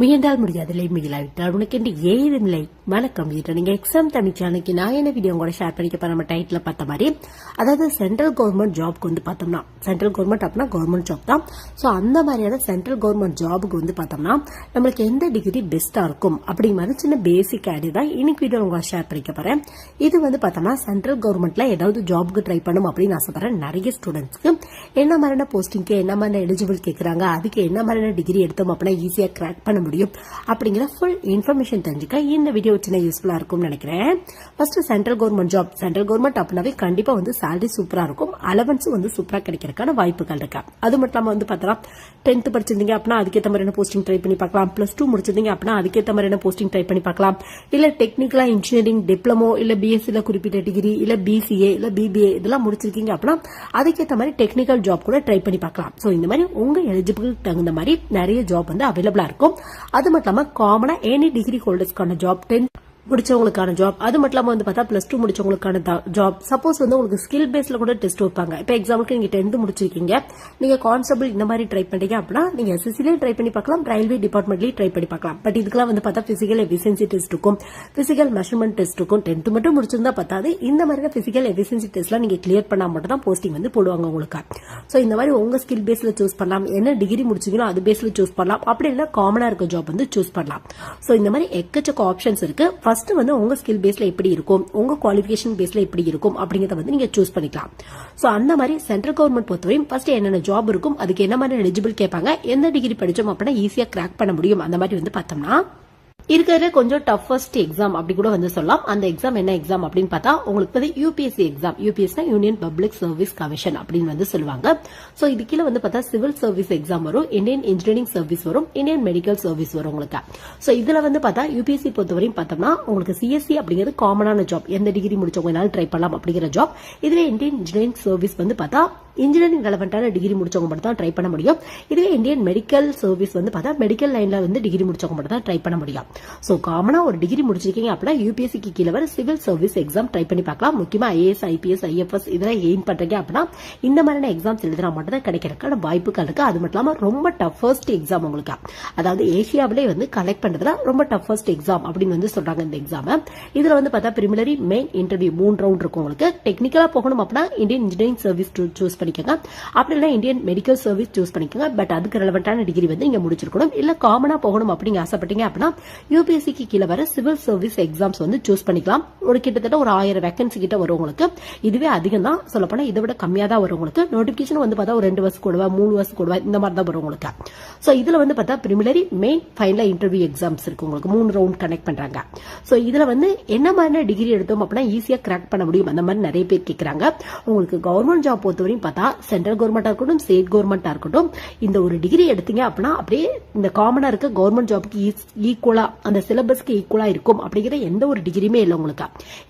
முயன்றால் முடியாதில்லை முயலாவிட்டால் உனக்கு என்று ஏது நிலை வணக்கம் இது நீங்க எக்ஸாம் தமிழ் சேனலுக்கு நான் என்ன வீடியோ கூட ஷேர் பண்ணிக்க நம்ம டைட்டில் பார்த்த மாதிரி. அதாவது சென்ட்ரல் கவர்மெண்ட் ஜாப்க்கு வந்து பார்த்தோம்னா சென்ட்ரல் கவர்மெண்ட் அப்படின்னா கவர்மெண்ட் ஜாப் தான். ஸோ அந்த மாதிரியான சென்ட்ரல் கவர்மெண்ட் ஜாபுக்கு வந்து பார்த்தோம்னா நம்மளுக்கு எந்த டிகிரி பெஸ்ட்டாக இருக்கும் அப்படிங்கிற மாதிரி சின்ன பேசிக் ஐடியா தான் இன்னைக்கு வீடியோ உங்களை ஷேர் பண்ணிக்க போறேன். இது வந்து பார்த்தோம்னா சென்ட்ரல் கவர்மெண்ட்ல ஏதாவது ஜாபுக்கு ட்ரை பண்ணும் அப்படின்னு ஆசைப்படுறேன் நிறைய ஸ்டூடெண்ட்ஸ்க்கு என்ன மாதிரியான போஸ்டிங்க்கு என்ன மாதிரி எலிஜிபிள் கேட்குறாங்க அதுக்கு என்ன மாதிரியான டிகிரி எடுத்தோம் அப்படின்னா ஈஸியாக கிராக் பண்ண முடியும். அப்படிங்கிற ஃபுல் இன்ஃபர்மேஷன் தெரிஞ்சுக்க இந்த வீடியோ சின்ன யூஸ்ஃபுல்லாக இருக்கும்னு நினைக்கிறேன். First central government job central government அப்படின்னாவே கண்டிப்பாக வந்து சேலரி சூப்பராக இருக்கும். அலவன்ஸும் வந்து சூப்பராக கிடைக்கிறதுக்கான வாய்ப்புகள் இருக்கா? அது மட்டும் இல்லாமல் வந்து பார்த்தா டென்த் படிச்சிருந்தீங்க அப்படின்னா அதுக்கேற்ற மாதிரியான போஸ்டிங் ட்ரை பண்ணி பார்க்கலாம். ப்ளஸ் டூ முடிச்சிருந்தீங்க அப்படின்னா அதுக்கேற்ற மாதிரியான போஸ்டிங் ட்ரை பண்ணி பார்க்கலாம். இல்லை டெக்னிக்கலாக இன்ஜினியரிங் டிப்ளமோ இல்லை பிஎஸ்சியில் குறிப்பிட்ட டிகிரி இல்லை பிசிஏ இல்லை பிபிஏ இதெல்லாம் முடிச்சிருக்கீங்க அப்படின்னா அதுக்கேற்ற மாதிரி டெக்னிக்கல் ஜாப் கூட ட்ரை பண்ணி பார்க்கலாம். ஸோ இந்த மாதிரி உங்கள் எலிஜிபிள் தகுந்த மாதிரி நிறைய ஜாப் வந்து அவைலபிளாக இருக்கும். அது மட்டும் இல்லாம காமனாக எனி டிகிரி ஹோல்டர்ஸ்க்கான ஜாப் டென்த் முடிச்சவங்களுக்கான ஜாப் அது மட்டும் இல்லாமல் வந்து பார்த்தா பிளஸ் டூ முடிச்சவங்களுக்கான ஜாப் சப்போஸ் வந்து உங்களுக்கு ஸ்கில் பேஸ்ல கூட டெஸ்ட் வைப்பாங்க. இப்போ எக்ஸாம்பிளுக்கு நீங்க டென்த் முடிச்சிருக்கீங்க. நீங்க கான்ஸ்டபிள் இந்த மாதிரி ட்ரை பண்ணீங்க அப்படின்னா நீங்க எஸ்எஸ்சிலையும் ட்ரை பண்ணி பார்க்கலாம் ரயில்வே டிபார்ட்மெண்ட்லயும் ட்ரை பண்ணி பார்க்கலாம். பட் இதுக்கெல்லாம் வந்து பார்த்தா பிசிக்கல் எஃபிஷியன்சி டெஸ்ட் இருக்கும் பிசிக்கல் மெஷர்மெண்ட் டெஸ்ட் இருக்கும் டென்த் மட்டும் முடிச்சிருந்தா பத்தாது. இந்த மாதிரி பிசிக்கல் எஃபிஷியன்சி டெஸ்ட்லாம் நீங்க கிளியர் பண்ணா மட்டும் தான் போஸ்டிங் வந்து போடுவாங்க உங்களுக்கு. ஸோ இந்த மாதிரி உங்க ஸ்கில் பேஸ்ல சூஸ் பண்ணலாம். என்ன டிகிரி முடிச்சிங்களோ அது பேஸ்ல சூஸ் பண்ணலாம். அப்படி இல்லை காமனா இருக்க ஜாப் வந்து சூஸ் பண்ணலாம். ஸோ இந்த மாதிரி எக்கச்சக்க ஆப்ஷன்ஸ் இருக்கு. ஃபர்ஸ்ட் வந்து உங்க ஸ்கில் பேஸ்ல எப்படி இருக்கும்? உங்க குவாலிஃபிகேஷன் பேஸ்ல எப்படி இருக்கும்? அப்படிங்கறத வந்து நீங்க சூஸ் பண்ணிக்கலாம். ஸோ அந்த மாதிரி சென்ட்ரல் கவர்மெண்ட் பொறுத்தவரையும் ஃபர்ஸ்ட் என்னென்ன ஜாப் இருக்கும் அதுக்கு என்ன மாதிரி எலிஜிபிள் கேட்பாங்க எந்த டிகிரி படிச்சோம் அப்படின்னா ஈஸியா கிராக் பண்ண முடியும். அந்த மாதிரி வந்து பார்த்தோம்னா இருக்கிற கொஞ்சம் டஃபஸ்ட் எக்ஸாம் அப்படி கூட வந்து சொல்லலாம். அந்த எக்ஸாம் என்ன எக்ஸாம் அப்படின்னு பார்த்தா உங்களுக்கு வந்து யூபிஎஸ்சி எக்ஸாம் யூபிஎஸ்னா யூனியன் பப்ளிக் சர்வீஸ் கமிஷன் அப்படின்னு வந்து சொல்லுவாங்க. ஸோ இது கீழே வந்து பார்த்தா சிவில் சர்வீஸ் எக்ஸாம் வரும் இந்தியன் இன்ஜினியரிங் சர்வீஸ் வரும் இந்தியன் மெடிக்கல் சர்வீஸ் வரும் உங்களுக்கு. ஸோ இதுல வந்து பார்த்தா யூபிஎஸ்சி பொறுத்தவரையும் பார்த்தோம்னா உங்களுக்கு சிஎஸ்சி அப்படிங்கிறது காமனான ஜாப் எந்த டிகிரி முடிச்சவங்க ட்ரை பண்ணலாம் அப்படிங்கிற ஜாப் இதுல இந்தியன் இன்ஜினியரிங் சர்வீஸ் வந்து பார்த்தா இன்ஜினியரிங் ரெலவெண்டான டிகிரி முடிச்சவங்க மட்டும் தான் ட்ரை பண்ண முடியும். இதுவே இந்தியன் மெடிக்கல் சர்வீஸ் வந்து பார்த்தா மெடிக்கல் லைன்ல வந்து டிகிரி முடிச்சவங்க மட்டும் தான் ட்ரை பண்ண முடியும். ஸோ காமனா ஒரு டிகிரி முடிச்சிருக்கீங்க அப்படின்னா யூபிஎஸ்சிக்கு கீழே வர சிவில் சர்வீஸ் எக்ஸாம் ட்ரை பண்ணி பார்க்கலாம். முக்கியமா ஐஏஎஸ் ஐபிஎஸ் ஐஎஃப்எஸ் இதெல்லாம் எய்ம் பண்றீங்க அப்படின்னா இந்த மாதிரியான எக்ஸாம்ஸ் எழுதுனா மட்டும் தான் கிடைக்கிறதுக்கான வாய்ப்புகள் இருக்கு. அது மட்டும் இல்லாமல் ரொம்ப டஃபஸ்ட் எக்ஸாம் உங்களுக்கு. அதாவது ஏஷியாவிலே வந்து கலெக்ட் பண்றதுல ரொம்ப டஃபஸ்ட் எக்ஸாம் அப்படின்னு வந்து சொல்றாங்க இந்த எக்ஸாம் இதுல வந்து பார்த்தா பிரிமிலரி மெயின் இன்டர்வியூ மூணு ரவுண்ட் இருக்கும் உங்களுக்கு. டெக்னிக்கலா போகணும் அப்படின்னா இந்தியன் இன்ஜினியரிங் சர்வீஸ் சூஸ் பண்ணிக்கோங்க. அப்படி இல்லை இந்தியன் மெடிக்கல் சர்வீஸ் சூஸ் பண்ணிக்கோங்க. பட் அதுக்கு ரெலவெண்டான டிகிரி வந்து இங்க முடிச்சிருக்கணும். இல்ல காமனா போகணும் அப்படிங்க ஆசைப்பட்டீங்க அப்படின்னா யூபிஎஸ்சிக்கு கீழே வர சிவில் சர்வீஸ் எக்ஸாம்ஸ் வந்து சூஸ் பண்ணிக்கலாம். ஒரு கிட்டத்தட்ட ஒரு ஆயிரம் வேகன்சி கிட்ட வரும் உங்களுக்கு. இதுவே அதிகம் தான். சொல்ல போனா இதை விட கம்மியா தான் வரும் உங்களுக்கு. நோட்டிபிகேஷன் வந்து பார்த்தா ஒரு ரெண்டு வருஷம் கூடவா மூணு வருஷம் கூடவா இந்த மாதிரி தான் வரும் உங்களுக்கு. சோ இதுல வந்து பார்த்தா preliminary main final interview exams இருக்கு உங்களுக்கு. மூணு ரவுண்ட் கனெக்ட் பண்றாங்க. சோ இதுல வந்து என்ன மாதிரியான டிகிரி எடுத்தோம் அப்படின்னா ஈஸியா கிராக் பண்ண முடியும். அந்த மாதிரி நிறைய பேர் கேட்கறாங்க உங்களுக்கு கவர்மெண்ட் ஜாப் பொறுத்தவரையும் பார்த்தா சென்ட்ரல் கவர்மெண்டா இருக்கட்டும் ஸ்டேட் கவர்மெண்டா இருக்கட்டும் இந்த ஒரு டிகிரி எடுத்தீங்க அப்படின்னா அப்படியே இந்த காமனா இருக்க கவர்மெண்ட் ஜாப்க்கு ஈக்குவலா அந்த சிலபஸ்க்கு ஈக்குவலா இருக்கும் அப்படிங்கிற எந்த ஒரு டிகிரியுமே இல்லை உங்களுக்கு.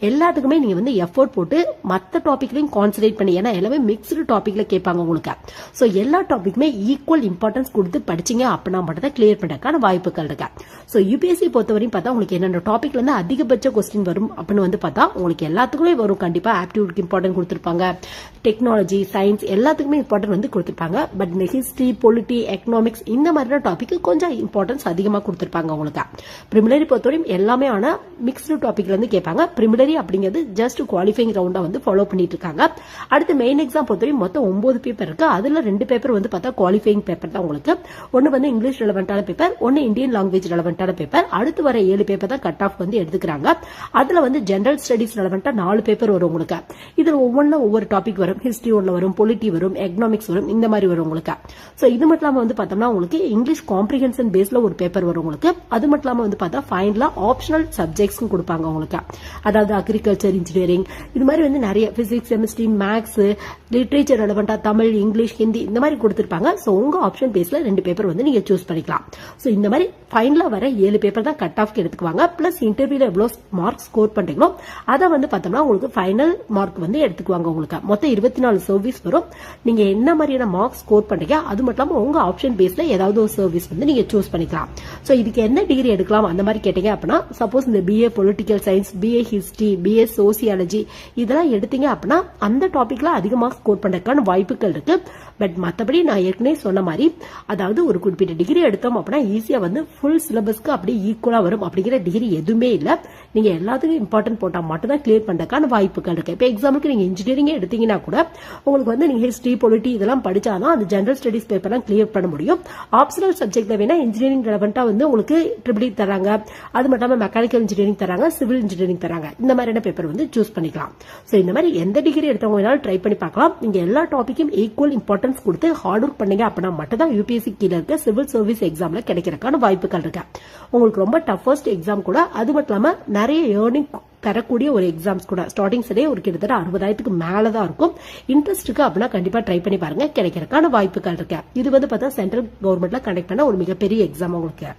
எல்லாத்துக்குமே நீங்க வந்து எஃபோர்ட் போட்டு மற்ற டாபிக்லையும் கான்சன்ட்ரேட் பண்ணி ஏன்னா எல்லாமே மிக்ஸ்டு டாபிக்ல கேட்பாங்க உங்களுக்கு. ஸோ எல்லா டாபிக்குமே ஈக்குவல் இம்பார்ட்டன்ஸ் கொடுத்து படிச்சீங்க அப்படின்னா மட்டும் தான் கிளியர் பண்ணுறதுக்கான வாய்ப்புகள் இருக்கு. ஸோ யூபிஎஸ்சி பொறுத்தவரையும் பார்த்தா உங்களுக்கு என்னென்ன டாபிக்ல இருந்து அதிகபட்ச கொஸ்டின் வரும் அப்படின்னு வந்து பார்த்தா உங்களுக்கு எல்லாத்துக்குமே வரும். கண்டிப்பா ஆப்டிடியூட்க்கு இம்பார்ட்டன்ட் கொடுத்துருப்பாங்க. டெக்னாலஜி சயின்ஸ் எல்லாத்துக்குமே இம்பார்ட்டன்ட் வந்து கொடுத்துருப்பாங்க. பட் இந்த ஹிஸ்டரி பொலிட்டி எக்கனாமிக்ஸ் இந்த மாதிரியான டாபிக் கொஞ்சம் இம்பார்ட்டன்ஸ் அதிகமாக கொடுத்துருப்பாங்க உங்களுக்கு பிரிமிலரி பொறுத்தவரையும் எல்லாமே ஆனால் மிக்ஸ்டு டாபிக்ல வந்து கேட்பாங்க. பிரிமிலரி அப்படிங்கிறது ஜஸ்ட் குவாலிஃபைங் ரவுண்டா வந்து ஃபாலோ பண்ணிட்டு இருக்காங்க. அடுத்து மெயின் எக்ஸாம் பொறுத்தவரையும் மொத்தம் ஒன்பது பேப்பர் இருக்கு. அதுல ரெண்டு பேப்பர் வந்து பார்த்தா குவாலிஃபைங் பேப்பர் தான் உங்களுக்கு. ஒன்று வந்து இங்கிலீஷ் ரெலவெண்டான பேப்பர் ஒன்று இந்தியன் லாங்குவேஜ் ரெலவெண்டான பேப்பர் அடுத்து வர ஏழு பேப்பர் தான் கட் ஆஃப் வந்து எடுத்துக்கிறாங்க. அதுல வந்து ஜென்ரல் ஸ்டடிஸ் ரெலவெண்டா நாலு பேப்பர் வரும் உங்களுக்கு. இதில் ஒவ்வொன்றும் ஒவ்வொரு டாபிக் வரும். ஹிஸ்டரி ஒன்று வரும். பொலிட்டி வரும் எக்கனாமிக்ஸ் வரும் இந்த மாதிரி வரும் உங்களுக்கு. ஸோ இது மட்டும் இல்லாமல் வந்து பார்த்தோம்னா உங்களுக்கு இங்கிலீஷ் காம்ப்ரிஹென்ஷன் பேஸ்ல ஒரு பேப்பர் வரும் உங்களுக்கு. அது மட்டும் இல்லாமல் வந்து பார்த்தா ஃபைனலா ஆப்ஷனல் சப்ஜெக்ட்ஸும் கொடுப்பாங்க உங்களுக்கு. அதாவது அக்ரிகல்ச்சர் இன்ஜினியரிங் இது மாதிரி வந்து நிறைய பிசிக்ஸ் கெமிஸ்ட்ரி மேக்ஸ் லிட்ரேச்சர் ரெலவெண்டா தமிழ் இங்கிலீஷ் ஹிந்தி இந்த மாதிரி கொடுத்துருப்பாங்க. ஸோ உங்க ஆப்ஷன் பேஸ்ல ரெண்டு பேப்பர் வந்து நீங்க சூஸ் பண்ணிக்கலாம். ஸோ இந்த மாதிரி ஃபைனலா வர ஏழு பேப்பர் தான் கட் ஆஃப்க்கு எடுத்துக்குவாங்க. பிளஸ் இன்டர்வியூல எவ்வளவு மார்க் ஸ்கோர் பண்றீங்களோ அதை வந்து பார்த்தோம்னா உங்களுக்கு ஃபைனல் மார்க் வந்து எடுத்துக்குவாங்க உங்களுக்கு. மொத்தம் இருபத்தி நாலு சர்வீஸ் வரும். வரும். நீங்க என்ன மாதிரியான மார்க்ஸ் ஸ்கோர் பண்றீங்க அது மட்டும் இல்லாம உங்க ஆப்ஷன் பேஸ்ல ஏதாவது ஒரு சர்வீஸ் வந்து நீங்க சூஸ் பண்ணிக்கலாம். ஸோ இதுக்கு என்ன டிகிரி எடுக்கலாம் அந்த மாதிரி கேட்டீங்க அப்படின்னா சப்போஸ் இந்த BA political science BA history BA sociology இதெல்லாம் எடுத்தீங்க அப்படின்னா அந்த டாபிக்ல அதிகமாக ஸ்கோர் பண்றதுக்கான வாய்ப்புகள் இருக்கு. பட் மற்றபடி நான் ஏற்கனவே சொன்ன மாதிரி அதாவது ஒரு குறிப்பிட்ட டிகிரி எடுத்தோம் அப்படின்னா ஈஸியாக வந்து ஃபுல் சிலபஸ்க்கு அப்படியே ஈக்குவலாக வரும் அப்படிங்கிற டிகிரி எதுவுமே இல்லை. நீங்கள் எல்லாத்துக்கும் இம்பார்ட்டன்ட் போட்டால் மட்டும் தான் கிளியர் பண்ணுறதுக்கான வாய்ப்புகள் இருக்குது இப்போ எக்ஸாம்பிளுக்கு நீங்கள் இன்ஜினியரிங் எடுத்தீங்கன்னா கூட உங்களுக்கு வந்து நீங்கள் ஹிஸ்ட்ரி பொலிட்டி இதெல்லாம் படித்தாதான் அந்த ஜென்ரல் ஸ்டடிஸ் பேப்பர்லாம் கிளியர் பண்ண முடியும். ஆப்ஷனல் சப்ஜெக்ட்ல வேணா இன்ஜினியரிங் ரெலவெண்ட்டாக வந்து உங்களுக்கு ட்ரிபிளி e தராங்க. அது மட்டும் இல்லாமல் மெக்கானிக்கல் இன்ஜினியரிங் தராங்க சிவில் இன்ஜினியரிங் தராங்க. இந்த மாதிரியான பேப்பர் வந்து சூஸ் பண்ணிக்கலாம். ஸோ இந்த மாதிரி எந்த டிகிரி எடுத்தவங்க வேணாலும் ட்ரை பண்ணி பார்க்கலாம். நீங்கள் எல்லா டாப்பிக்கும் ஈக்குவல் இம்பார்ட்டன்ஸ் கொடுத்து ஹார்ட் ஒர்க் பண்ணீங்க அப்படின்னா மட்டும் தான் யூபிஎஸ்சி கீழே இருக்க சிவில் சர்வீஸ் எக்ஸாம்ல கிடைக்கிறதுக்கான வாய்ப்புகள் இருக்கு. உங்களுக்கு ரொம்ப டஃபஸ்ட் எக்ஸாம் கூட அது மட்டும் இல்லாமல் நிறைய ஏர்னிங் தரக்கூடிய ஒரு எக்ஸாம்ஸ் கூட. ஸ்டார்டிங் ஒரு கிட்டத்தட்ட அறுபதாயிரத்துக்கு மேல தான் இருக்கும். இன்ட்ரெஸ்ட் இருக்கு அப்படின்னா கண்டிப்பா ட்ரை பண்ணி பாருங்க. கிடைக்கிறதுக்கான வாய்ப்புகள் இருக்கு. இது வந்து பார்த்தா சென்ட்ரல் கவர்மெண்ட்ல கண்டக்ட் பண்ண ஒரு மிகப்பெரிய எக்ஸாம் உங்களுக்கு.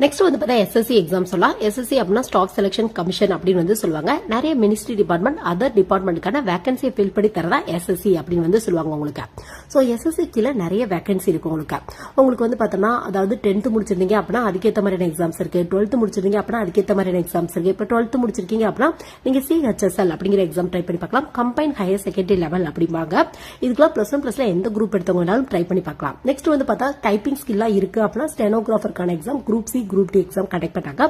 நெக்ஸ்ட் வந்து பார்த்தா எஸ்எஸ்சி எக்ஸாம் சொல்லலாம். எஸ்எஸ்சி அப்படின்னா ஸ்டாக் செலெக்ஷன் கமிஷன் அப்படின்னு வந்து சொல்லுவாங்க. நிறைய மினிஸ்ட்ரி டிபார்ட்மெண்ட் அதர் டிபார்ட்மெண்ட்டுக்கான வேகன்சியை ஃபில் பண்ணி தரதா எஸ்எஸ்சி அப்படின்னு வந்து சொல்லுவாங்க உங்களுக்கு. ஸோ எஸ்எஸ்சி கீழே நிறைய வேகன்சி இருக்கு உங்களுக்கு. உங்களுக்கு வந்து பார்த்தோம்னா அதாவது டென்த் முடிச்சிருந்தீங்க அப்படின்னா அதுக்கேற்ற மாதிரியான எக்ஸாம்ஸ் இருக்கு. டுவெல்த் முடிச்சிருந்தீங்க அப்படின்னா அதுக்கேற்ற மாதிரியான எக்ஸாம்ஸ் இருக்கு. இப்போ டுவெல்த் முடிச்சிருக்கீங்க அப்படின்னா நீங்க சிஹெச்எஸ்எல் அப்படிங்கிற எக்ஸாம் ட்ரை பண்ணி பார்க்கலாம். கம்பைன் ஹையர் செகண்டரி லெவல் அப்படிம்பாங்க. இதுக்கெல்லாம் ப்ளஸ் ஒன் ப்ளஸ்ல எந்த குரூப் எடுத்தவங்கனாலும் ட்ரை பண்ணி பார்க்கலாம். நெக்ஸ்ட் வந்து பார்த்தா டைப்பிங் ஸ்கில்லா இருக்கு அப்படின்னா ஸ்டெனோகிராஃபருக்கான exam group C group D exam conduct பண்ணாங்க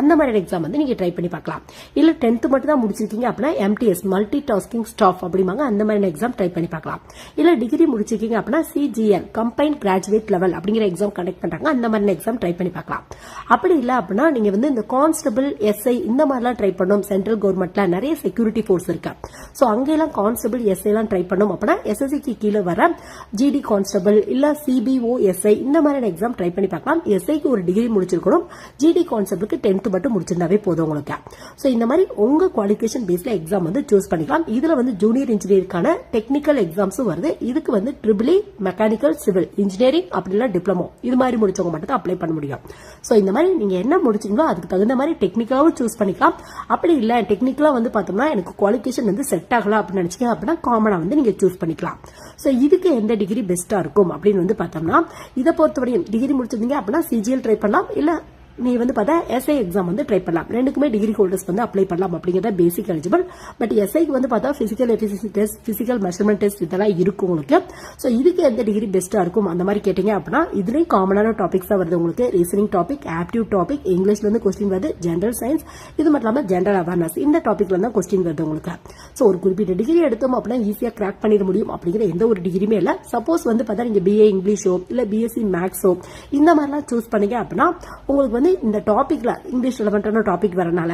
அந்த மாதிரியான எக்ஸாம் வந்து நீங்க ட்ரை பண்ணி பார்க்கலாம். இல்ல டென்த் மட்டும் தான் முடிச்சிருக்கீங்க அப்படின்னா எம்டிஎஸ் மல்டி டாஸ்கிங் ஸ்டாஃப் அப்படிம்பாங்க. அந்த மாதிரியான எக்ஸாம் ட்ரை பண்ணி பார்க்கலாம். இல்ல டிகிரி முடிச்சிருக்கீங்க அப்படின்னா சிஜிஎல் கம்பைன் கிராஜுவேட் லெவல் அப்படிங்கிற எக்ஸாம் கண்டக்ட் பண்றாங்க. அந்த மாதிரியான எக்ஸாம் ட்ரை பண்ணி பார்க்கலாம். அப்படி இல்ல அப்படின்னா நீங்க வந்து இந்த கான்ஸ்டபிள் எஸ்ஐ இந்த மாதிரிலாம் ட்ரை பண்ணணும் சென்ட்ரல் கவர்மெண்ட்ல நிறைய செக்யூரிட்டி ஃபோர்ஸ் இருக்கு. ஸோ அங்கெல்லாம் கான்ஸ்டபிள் எஸ்ஐ எல்லாம் ட்ரை பண்ணணும் அப்படின்னா எஸ்எஸ்சிக்கு கீழே வர ஜிடி கான்ஸ்டபிள் இல்ல சிபிஓ எஸ்ஐ இந்த மாதிரியான எக்ஸாம் ட்ரை பண்ணி பார்க்கலாம். எஸ்ஐக்கு ஒரு டிகிரி முடிச்சிருக்கணும் ஜிடி கான்செப்ட்டுக்கு டென்த்து மட்டும் முடிச்சிருந்தாவே போதும் உங்களுக்கு. ஸோ இந்த மாதிரி உங்க குவாலிஃபிகேஷன் பேஸ்ல எக்ஸாம் வந்து சூஸ் பண்ணிக்கலாம். இதுல வந்து ஜூனியர் இன்ஜினியருக்கான டெக்னிக்கல் எக்ஸாம்ஸும் வருது. இதுக்கு வந்து triple E mechanical civil engineering அப்படி டிப்ளமோ இது மாதிரி முடிச்சவங்க மட்டும் தான் அப்ளை பண்ண முடியும். ஸோ இந்த மாதிரி நீங்க என்ன முடிச்சிங்களோ அதுக்கு தகுந்த மாதிரி டெக்னிக்கலாவும் சூஸ் பண்ணிக்கலாம். அப்படி இல்லை டெக்னிக்கலா வந்து பார்த்தோம்னா எனக்கு குவாலிஃபிகேஷன் வந்து செட் ஆகலாம் அப்படின்னு நினைச்சீங்க அப்படின்னா காமனா வந்து நீங்க சூஸ் பண்ணிக்கலாம். ஸோ இதுக்கு எந்த டிகிரி பெஸ்டா இருக்கும் அப்படின்னு வந்து பார்த்தோம்னா இதை பொறுத்தவரையும் டிகிரி முடிச்சிருந்தீங்க அப்படின்னா சிஜிஎல் ட்ரை பண்ணலாம். இல்லை 那 நீ வந்து பார்த்தா எஸ்ஐ எக்ஸாம் வந்து ட்ரை பண்ணலாம். ரெண்டுக்குமே டிகிரி ஹோல்டர்ஸ் வந்து அப்ளை பண்ணலாம் அப்படிங்கிறத பேசிக் எலிஜிபிள் பட் எஸ்ஐக்கு வந்து பார்த்தா physical efficiency test physical measurement test இதெல்லாம் இருக்கும் உங்களுக்கு. ஸோ இதுக்கு எந்த டிகிரி பெஸ்ட்டாக இருக்கும்? அந்த மாதிரி கேட்டிங்க அப்படின்னா இதுலேயும் காமனான டாபிக்ஸாக வருது உங்களுக்கு. ரீசனிங் டாபிக் ஆப்டிவ் டாபிக் இங்கிலீஷ்ல வந்து கொஸ்டின் வருது ஜென்ரல் சயின்ஸ் இது மட்டும் இல்லாமல் ஜென்ரல் அவேர்னஸ் இந்த டாப்பிக்கில் தான் கொஸ்டின் வருது உங்களுக்கு. ஸோ ஒரு குறிப்பிட்ட டிகிரி எடுத்தோம் அப்படின்னா ஈஸியாக கிராக் பண்ணிட முடியும் அப்படிங்கிற எந்த ஒரு டிகிரியுமே இல்லை. சப்போஸ் வந்து பார்த்தா நீங்கள் பிஏ இங்கிலீஷோ இல்லை பிஎஸ்சி மேக்ஸோ இந்த மாதிரிலாம் சூஸ் பண்ணீங்க அப்படின்னா உங்களுக்கு வந்து இந்த டாப்பிக்கில் இங்கிலீஷ் ரிலவெண்ட்டான டாபிக் வரனால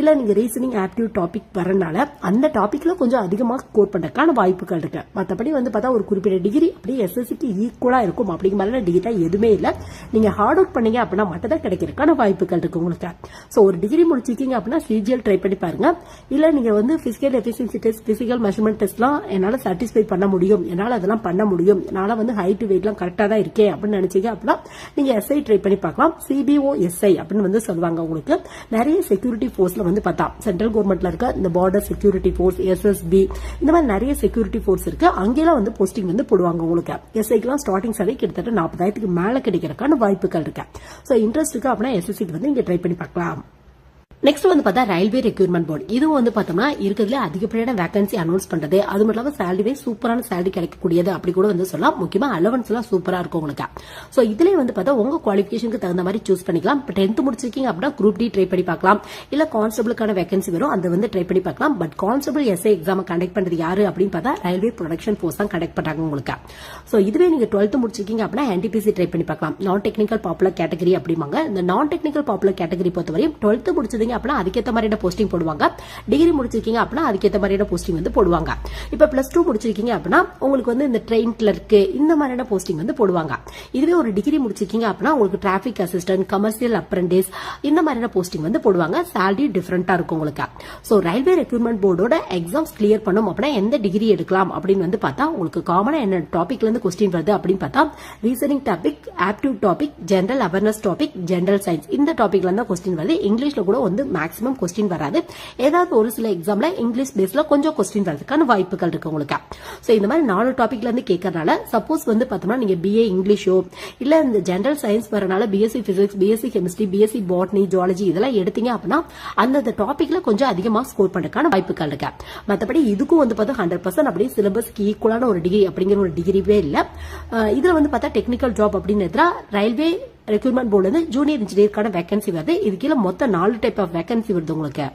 இல்லை நீங்கள் ரீசனிங் ஆக்டிவ் டாபிக் வரனால அந்த டாப்பிக்கில் கொஞ்சம் அதிகமாக ஸ்கோர் பண்ணுறதுக்கான வாய்ப்புகள் இருக்கு. மற்றபடி வந்து பார்த்தா ஒரு குறிப்பிட்ட டிகிரி அப்படியே எஸ்எஸ்சிக்கு ஈக்குவலாக இருக்கும். அப்படிங்கிற மாதிரி டிகிரி எதுவுமே இல்லை. நீங்கள் ஹார்ட் ஒர்க் பண்ணீங்க அப்படின்னா மட்டும் தான் கிடைக்கிறதுக்கான வாய்ப்புகள் இருக்கு உங்களுக்கு. ஸோ ஒரு டிகிரி முடிச்சிருக்கீங்க அப்படின்னா சிஜிஎல் ட்ரை பண்ணி பாருங்க. இல்லை நீங்கள் வந்து physical efficiency test physical measurement டெஸ்ட்லாம் என்னால் சாட்டிஸ்ஃபை பண்ண முடியும். என்னால் அதெல்லாம் பண்ண முடியும். என்னால் வந்து ஹைட் வெயிட்லாம் கரெக்டாக தான் இருக்கேன் அப்படின்னு நினச்சிங்க அப்படின்னா நீங்கள் எஸ்ஐ ட்ரை பண்ணி பார்க்கலாம். சிபிஓ எஸ் எஸ்ஐ அப்படின்னு வந்து சொல்லுவாங்க உங்களுக்கு நிறைய செக்யூரிட்டி போர்ஸ்ல வந்து பார்த்தா சென்ட்ரல் கவர்மெண்ட்ல இருக்க இந்த பார்டர் செக்யூரிட்டி போர்ஸ் எஸ்எஸ்பி இந்த மாதிரி நிறைய செக்யூரிட்டி போர்ஸ் இருக்கு. அங்கெல்லாம் வந்து போஸ்டிங் வந்து போடுவாங்க உங்களுக்கு எஸ்ஐக்கெல்லாம் ஸ்டார்டிங் சாலரி கிட்டத்தட்ட நாற்பதாயிரத்துக்கு மேல கிடைக்கிறதுக்கான வாய்ப்புகள் இருக்கு. ஸோ இன்ட்ரெஸ்ட் இருக்கு அப்படின்னா எஸ்எஸ்சிக்கு வந்து இங்க ட்ரை பண்ணி பார்க்கலாம். நெக்ஸ்ட் வந்து பார்த்தா ரயில்வே ரெக்யூர்மெண்ட் போர்டு இதுவும் வந்து பார்த்தோம்னா இருக்கிறதுல அதிகப்படியான வேகன்சி அனௌன்ஸ் பண்றது. அது மட்டும் இல்லாமல் சேலரி சூப்பரான சேலரி கிடைக்கக்கூடியது அப்படி கூட வந்து சொல்லலாம். முக்கியமா அலவன்ஸ் எல்லாம் சூப்பரா இருக்கும் உங்களுக்கு. ஸோ இதுலேயே வந்து பார்த்தா உங்க குவாலிஃபிகேஷனுக்கு தகுந்த மாதிரி சூஸ் பண்ணிக்கலாம். இப்போ டென்த் முடிச்சிருக்கீங்க அப்படின்னா குரூப் டி ட்ரை பண்ணி பார்க்கலாம். இல்ல கான்ஸ்டபிளுக்கான வேகன்சி வரும் அதை வந்து ட்ரை பண்ணி பார்க்கலாம். But constable SI exam conduct பண்றது யாரு அப்படின்னு பார்த்தா ரயில்வே ப்ரொடக்ஷன் ஃபோர்ஸ் தான் கண்டக்ட் பண்றாங்க உங்களுக்கு. ஸோ இதுவே நீங்க டுவெல்த் முடிச்சிருக்கீங்க அப்படின்னா என்டிபிசி ட்ரை பண்ணி பார்க்கலாம். நான் டெக்னிக்கல் பாப்புலர் கேட்டகரி அப்படிம்பாங்க. இந்த நான் டெக்னிக்கல் பாப்புலர் கேட்டகரி பொறுத்தவரையும் டுவெல்த் முடிச்சதுங்க அப்படின்னா அதுக்கேற்ற மாதிரியான போஸ்டிங் போடுவாங்க. டிகிரி முடிச்சிருக்கீங்க அப்படின்னா அதுக்கேற்ற மாதிரியான போஸ்டிங் வந்து போடுவாங்க. இப்போ பிளஸ் டூ முடிச்சிருக்கீங்க அப்படின்னா உங்களுக்கு வந்து இந்த ட்ரெயின் கிளர்க்கு இந்த மாதிரியான போஸ்டிங் வந்து போடுவாங்க. இதுவே ஒரு டிகிரி முடிச்சிருக்கீங்க அப்படின்னா உங்களுக்கு டிராபிக் அசிஸ்டன்ட் கமர்ஷியல் அப்ரண்டிஸ் இந்த மாதிரியான போஸ்டிங் வந்து போடுவாங்க. சேலரி டிஃபரெண்டா இருக்கும் உங்களுக்கு. ஸோ ரயில்வே ரெக்ரூட்மெண்ட் போர்டோட எக்ஸாம்ஸ் கிளியர் பண்ணும் அப்படின்னா எந்த டிகிரி எடுக்கலாம் அப்படின்னு வந்து பார்த்தா உங்களுக்கு காமனா என்ன டாபிக்ல இருந்து கொஸ்டின் வருது அப்படின்னு பார்த்தா reasoning topic aptitude topic general awareness topic general science இந்த டாபிக்ல இருந்தா கொஸ்டின் வருது. இங்கிலீஷ்ல கூட வந்து மேக்ஸிமம் கொஸ்டின் வராது. ஏதாவது ஒரு சில எக்ஸாம்ல இங்கிலீஷ் பேஸ்ல கொஞ்சம் கொஸ்டின் வரதுக்கான வாய்ப்புகள் இருக்கு உங்களுக்கு. ஸோ இந்த மாதிரி நாலு டாபிக்ல இருந்து கேட்கறனால சப்போஸ் வந்து பார்த்தோம்னா நீங்க பிஏ இங்கிலீஷோ இல்ல இந்த ஜென்ரல் சயின்ஸ் வரனால BSc physics BSc chemistry BSc botany zoology இதெல்லாம் எடுத்தீங்க அப்படின்னா அந்தந்த டாபிக்ல கொஞ்சம் அதிகமாக ஸ்கோர் பண்ணுறதுக்கான வாய்ப்புகள் இருக்கு. மற்றபடி இதுக்கும் வந்து பார்த்தா ஹண்ட்ரட் பர்சன்ட் அப்படியே சிலபஸ்க்கு ஈக்குவலான ஒரு டிகிரி அப்படிங்கிற ஒரு டிகிரிவே இல்லை. இதுல வந்து பார்த்தா டெக்னிக்கல் ஜாப் அப்படின்னு எடுத்தா ரயில்வே ரெக்யூர்மெண்ட் போர்டு வந்து ஜூனியர் இன்ஜினியருக்கான வேகன்சி வருது. இது கீழே மொத்தம் நாலு டைப் ஆஃப் வேகன்சி வருது உங்களுக்கு.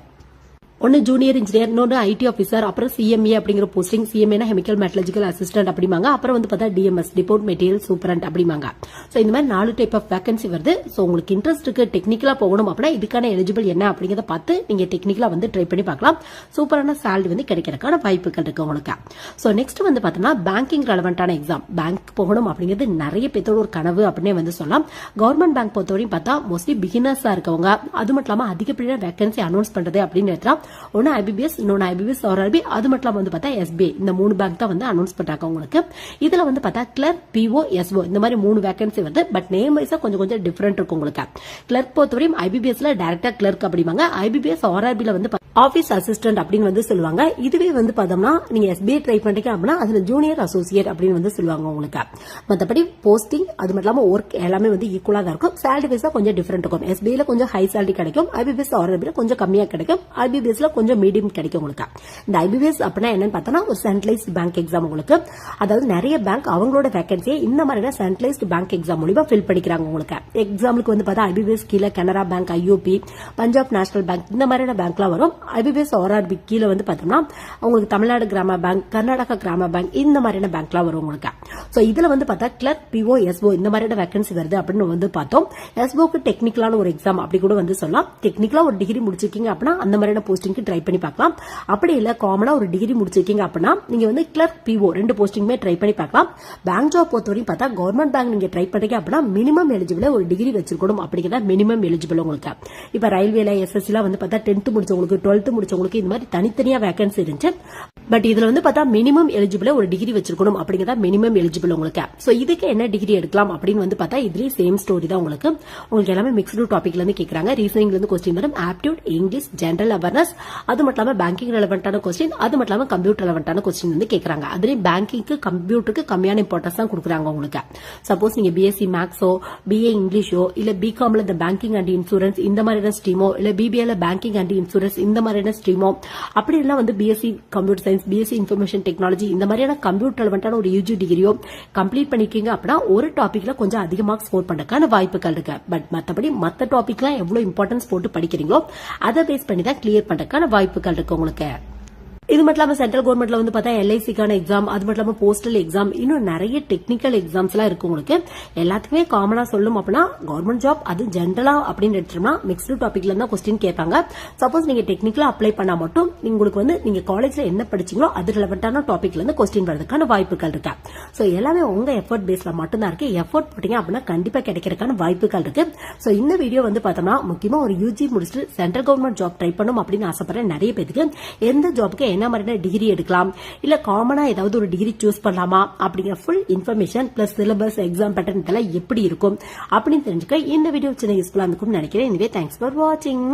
ஒன்று ஜூனியர் இன்ஜினியர் இன்னொன்று ஐடி ஆஃபீஸர் அப்புறம் சிஎம்ஏ அப்படிங்கிற போஸ்டிங் சிஎம்ஏனா கெமிக்கல் மெட்டலஜிக்கல் அசிஸ்டன்ட் அப்படிமாங்க அப்புறம் வந்து பார்த்தா டிஎம்எஸ் டிபோர்ட் மெட்டீரியல் சூப்பரண்ட் அப்படிமாங்க ஸோ இந்த மாதிரி நாலு டைப் ஆஃப் வேகன்சி வருது. ஸோ உங்களுக்கு இன்ட்ரெஸ்ட் இருக்கு டெக்னிக்கலாக போகணும் அப்படின்னா இதுக்கான எலிஜிபிள் என்ன அப்படிங்கிறத பார்த்து நீங்க டெக்னிக்கலாக வந்து ட்ரை பண்ணி பார்க்கலாம். சூப்பரான சேலரி வந்து கிடைக்கிறதுக்கான வாய்ப்புகள் இருக்கு உங்களுக்கு. ஸோ நெக்ஸ்ட் வந்து பார்த்தோம்னா பேங்கிங் ரெலவெண்டான எக்ஸாம் பேங்க் போகணும் அப்படிங்கிறது நிறைய பேர்த்தோட ஒரு கனவு அப்படின்னே வந்து சொல்லலாம். கவர்மெண்ட் பேங்க் பொறுத்தவரையும் பார்த்தா மோஸ்ட்லி பிகினர்ஸாக இருக்கவங்க அது மட்டும் இல்லாமல் அதிகப்படியான வேகன்சி அனௌன்ஸ் பண்ணுறது அப்படின்னு எடுத்தா ஒன்னு ஐபிபிஎஸ் இன்னொன்று ஐபிபிஎஸ் ஆர்ஆர்பி அது மட்டும் இல்லாமல் வந்து பார்த்தா எஸ்பிஐ இந்த மூணு பேங்க் தான் வந்து அனௌன்ஸ் பண்றாங்க உங்களுக்கு இதுல வந்து பார்த்தா கிளர்க் பிஓ எஸ்ஓ இந்த மாதிரி மூணு வேகன்சி வருது. பட் நேம் வைஸா கொஞ்சம் கொஞ்சம் டிஃபரெண்ட் இருக்கும் உங்களுக்கு. கிளர்க் பொறுத்தவரையும் ஐபிபிஎஸ்ல டேரக்டா கிளர்க் அப்படிம்பாங்க. ஐபிபிஎஸ் ஆர்ஆர்பில வந்து ஆபீஸ் அசிஸ்டன்ட் அப்படின்னு வந்து சொல்லுவாங்க. இதுவே வந்து பார்த்தோம்னா நீங்க எஸ்பிஐ ட்ரை பண்றீங்க அப்படின்னா அதுல ஜூனியர் அசோசியேட் அப்படின்னு வந்து சொல்லுவாங்க உங்களுக்கு. மற்றபடி போஸ்டிங் அது மட்டும் இல்லாமல் ஒர்க் எல்லாமே வந்து ஈக்குவலா தான் இருக்கும். சேலரி வைஸா கொஞ்சம் டிஃபரெண்ட் இருக்கும். எஸ்பிஐல கொஞ்சம் ஹை சேலரி கிடைக்கும். ஐபிபிஎஸ் ஆர்ஆர்பில கொஞ்சம் கம்மியா கிடைக்கும். ஐபிபிஎஸ் ஐபிபிஎஸ்ல கொஞ்சம் மீடியம் கிடைக்கும் உங்களுக்கு. இந்த ஐபிபிஎஸ் அப்படின்னா என்னன்னு பார்த்தோம்னா ஒரு சென்ட்ரலைஸ்ட் பேங்க் எக்ஸாம் உங்களுக்கு. அதாவது நிறைய பேங்க் அவங்களோட வேகன்சியை இந்த மாதிரியான சென்ட்ரலைஸ்ட் பேங்க் எக்ஸாம் மூலியமா ஃபில் பண்ணிக்கிறாங்க உங்களுக்கு. எக்ஸாம்பிளுக்கு வந்து பார்த்தா ஐபிபிஎஸ் கீழே Canara bank IOB Punjab national bank இந்த மாதிரியான பேங்க்லாம் வரும். ஐபிபிஎஸ் ஆர்ஆர்பி கீழே வந்து பார்த்தோம்னா உங்களுக்கு தமிழ்நாடு கிராம பேங்க் கர்நாடகா கிராம பேங்க் இந்த மாதிரியான பேங்க்லாம் வரும் உங்களுக்கு. ஸோ இதுல வந்து பார்த்தா கிளர்க் பிஓ எஸ்ஓ இந்த மாதிரியான வேகன்சி வருது அப்படின்னு வந்து பார்த்தோம். எஸ்ஓக்கு டெக்னிக்கலான ஒரு எக்ஸாம் அப்படி கூட வந்து சொல்லலாம். டெக்னிக்கலா ஒரு டிகிரி முடிச்சிருக்கீங்க அப்படின்னா அந்த மாதிரியான போஸ்டிங்க்கு ட்ரை பண்ணி பார்க்கலாம். அப்படி இல்லை காமனா ஒரு டிகிரி முடிச்சிருக்கீங்க அப்படின்னா நீங்க வந்து கிளர்க் பிஓ ரெண்டு போஸ்டிங்குமே ட்ரை பண்ணி பார்க்கலாம். பேங்க் ஜாப் பொறுத்தவரையும் பார்த்தா கவர்மெண்ட் பேங்க் நீங்க ட்ரை பண்றீங்க அப்படின்னா மினிமம் எலிஜிபிள் ஒரு டிகிரி வச்சிருக்கணும் அப்படிங்கிறத மினிமம் எலிஜிபிள் உங்களுக்கு. இப்ப ரயில்வேல எஸ்எஸ்சிலாம் வந்து பார்த்தா டென்த் முடிச்சவங்களுக்கு டுவெல்த் முடிச்சவங்களுக்கு இந்த மாதிரி தனித்தனியா வேகன்சி இருந்துச்சு. பட் இதுல வந்து பார்த்தா மினிமம் எலிஜிபிள் ஒரு டிகிரி வச்சிருக்கணும் அப்படிங்கிறத மினிமம் எலிஜிபிள் உங்களுக்கு. ஸோ இதுக்கு என்ன டிகிரி எடுக்கலாம் அப்படின்னு வந்து பார்த்தா இதுலேயும் சேம் ஸ்டோரி தான் உங்களுக்கு. உங்களுக்கு எல்லாமே மிக்ஸ்டு டாபிக்ல இருந்து கேட்கறாங்க ரீசனிங்ல இருந்து கொஸ்டின் வரும். ஆப்டியூட் இங்கிலீஷ் ஜென்ரல் அவேர்னஸ் அது மட்டும் இல்லாம பேங்கிங் ரெலவெண்டான கொஸ்டின் அது மட்டும் இல்லாம கம்ப்யூட்டர் ரெலவெண்டான கொஸ்டின் வந்து கேட்குறாங்க அதுலயும் பேங்கிங்க்கு கம்ப்யூட்டருக்கு கம்மியான இம்பார்ட்டன்ஸ் தான் கொடுக்குறாங்க உங்களுக்கு சப்போஸ் நீங்க பிஎஸ்சி மேக்ஸோ பிஏ இங்கிலீஷோ இல்ல பிகாம்ல இந்த பேங்கிங் அண்ட் இன்சூரன்ஸ் இந்த மாதிரியான ஸ்ட்ரீமோ இல்ல பிபிஏல பேங்கிங் அண்ட் இன்சூரன்ஸ் இந்த மாதிரியான ஸ்ட்ரீமோ அப்படி எல்லாம் வந்து BSc computer science BSc information technology இந்த மாதிரியான கம்ப்யூட்டர் ரெலவெண்டான ஒரு யூஜி டிகிரியோ கம்ப்ளீட் பண்ணிருக்கீங்க அப்படின்னா ஒரு டாபிக்ல கொஞ்சம் அதிகமா ஸ்கோர் பண்ணக்கான வாய்ப்புகள் இருக்கு. பட் மற்றபடி மற்ற டாபிக்லாம் எவ்வளவு இம்பார்ட்டன்ஸ் போட்டு படிக்கிறீங்களோ அதை பேஸ் பண்ணி தான் கிளியர் கிடைக்கிறதுக்கான வாய்ப்புகள் இருக்கு உங்களுக்கு. இது மட்டும் இல்லாம சென்ட்ரல் கவர்மெண்ட்ல வந்து பார்த்தா எல்ஐசிக்கான எக்ஸாம் அது மட்டும் இல்லாம போஸ்டல் எக்ஸாம் இன்னும் நிறைய டெக்னிக்கல் எக்ஸாம்ஸ் எல்லாம் இருக்கு உங்களுக்கு. எல்லாத்துக்குமே காமனா சொல்லும் அப்படின்னா கவர்மெண்ட் ஜாப் அது ஜென்ரலா அப்படின்னு எடுத்துட்டோம்னா மிக்ஸ்டு டாபிக்ல இருந்தா கொஸ்டின் கேட்பாங்க. சப்போஸ் நீங்க டெக்னிக்கலா அப்ளை பண்ணா மட்டும் உங்களுக்கு வந்து நீங்க காலேஜ்ல என்ன படிச்சீங்களோ அது ரிலவெண்டான டாபிக்ல இருந்து கொஸ்டின் வரதுக்கான வாய்ப்புகள் இருக்கு? சோ எல்லாமே உங்க எஃபர்ட் பேஸ்ல மட்டும்தான் இருக்கு. எஃபர்ட் போட்டீங்க அப்படின்னா கண்டிப்பா கிடைக்கிறதுக்கான வாய்ப்புகள் இருக்கு. சோ இந்த வீடியோ வந்து பார்த்தோம்னா முக்கியமா ஒரு யூஜி முடிச்சுட்டு சென்ட்ரல் கவர்மெண்ட் ஜாப் ட்ரை பண்ணும் அப்படின்னு ஆசைப்படுற நிறைய பேருக்கு எந்த ஜாப்க்கு என்ன மாதிரியான டிகிரி எடுக்கலாம் இல்ல காமனா ஏதாவது ஒரு டிகிரி சூஸ் பண்ணலாமா அப்படிங்கிற full information plus syllabus exam pattern இதெல்லாம் எப்படி இருக்கும் அப்படின்னு தெரிஞ்சுக்க இந்த வீடியோ சின்ன யூஸ்ஃபுல்லா இருக்கும் நினைக்கிறேன். எனவே தேங்க்ஸ் ஃபார் வாட்சிங்